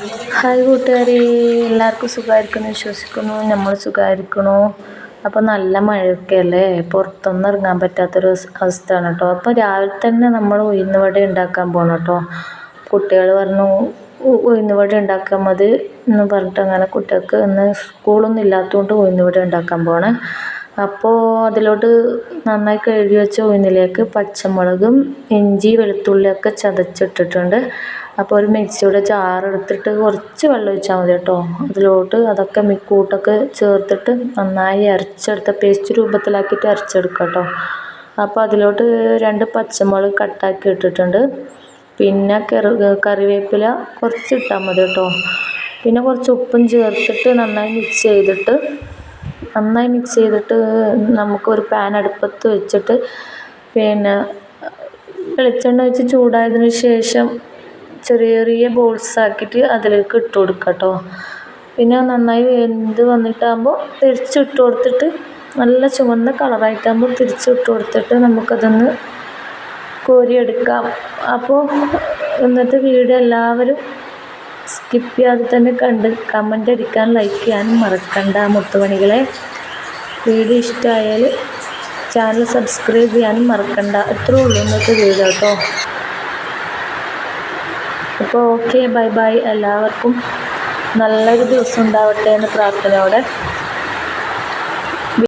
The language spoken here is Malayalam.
ഹായ് കൂട്ടുകാരെ എല്ലാവർക്കും സുഖമായിരിക്കുന്നു വിശ്വസിക്കുന്നു നമ്മൾ സുഖമായിരിക്കണു. അപ്പോൾ നല്ല മഴയൊക്കെ അല്ലേ? പുറത്തൊന്നും ഇറങ്ങാൻ പറ്റാത്തൊരു അവസ്ഥയാണ് കേട്ടോ. അപ്പോൾ രാവിലെ തന്നെ നമ്മൾ ഉഴുന്ന് വട ഉണ്ടാക്കാൻ പോകണം കേട്ടോ. കുട്ടികൾ പറഞ്ഞു ഉഴുന്ന് വട ഉണ്ടാക്കാൻ മതി എന്ന് പറഞ്ഞിട്ട് അങ്ങനെ കുട്ടികൾക്ക് ഇന്ന് സ്കൂളൊന്നും ഇല്ലാത്തതുകൊണ്ട് ഉഴുന്ന് വട ഉണ്ടാക്കാൻ പോകണേ അപ്പോൾ അതിലോട്ട് നന്നായി കഴുകി വെച്ച ഉഴുന്നിലേക്ക് പച്ചമുളകും ഇഞ്ചി വെളുത്തുള്ളിയൊക്കെ ചതച്ചിട്ടിട്ടുണ്ട്. അപ്പോൾ ഒരു മിക്സിയുടെ ജാർ എടുത്തിട്ട് കുറച്ച് വെള്ളം ഒഴിച്ചാൽ മതി കേട്ടോ. അതിലോട്ട് അതൊക്കെ കൂട്ടൊക്കെ ചേർത്തിട്ട് നന്നായി അരച്ചെടുത്ത പേസ്റ്റ് രൂപത്തിലാക്കിയിട്ട് അരച്ചെടുക്കുക കേട്ടോ. അപ്പോൾ അതിലോട്ട് രണ്ട് പച്ചമുളക് കട്ടാക്കി ഇട്ടിട്ടുണ്ട്. പിന്നെ കറി കറിവേപ്പില കുറച്ച് ഇട്ടാൽ മതി കേട്ടോ. പിന്നെ കുറച്ച് ഉപ്പും ചേർത്തിട്ട് നന്നായി മിക്സ് ചെയ്തിട്ട് നന്നായി മിക്സ് ചെയ്തിട്ട് നമുക്കൊരു പാൻ അടുപ്പത്ത് വെച്ചിട്ട് പിന്നെ വെളിച്ചെണ്ണ ഒഴിച്ച് ചൂടായതിന് ശേഷം ചെറിയ ചെറിയ ബോൾസ് ആക്കിയിട്ട് അതിലേക്ക് ഇട്ട് കൊടുക്കുക കേട്ടോ പിന്നെ നന്നായി വെന്ത് വന്നിട്ടാകുമ്പോൾ തിരിച്ചിട്ട് കൊടുത്തിട്ട് നല്ല ചുവന്ന കളറായിട്ടാകുമ്പോൾ തിരിച്ചിട്ട് കൊടുത്തിട്ട് നമുക്കതൊന്ന് കോരിയെടുക്കാം. അപ്പോൾ ഇന്നത്തെ വീഡിയോ എല്ലാവരും സ്കിപ്പ് ചെയ്യാതെ തന്നെ കണ്ട് കമന്റ് അടിക്കാൻ ലൈക്ക് ചെയ്യാനും മറക്കണ്ട മുത്തുമണികളെ. വീഡിയോ ഇഷ്ടമായാൽ ചാനൽ സബ്സ്ക്രൈബ് ചെയ്യാനും മറക്കണ്ട. അത്രേ ഉള്ളൂ ഇന്നത്തെ വീഡിയോ കേട്ടോ അപ്പോൾ ഓക്കെ ബൈ ബൈ. എല്ലാവർക്കും നല്ലൊരു ദിവസം ഉണ്ടാവട്ടെ എന്ന് പ്രാർത്ഥനയോടെ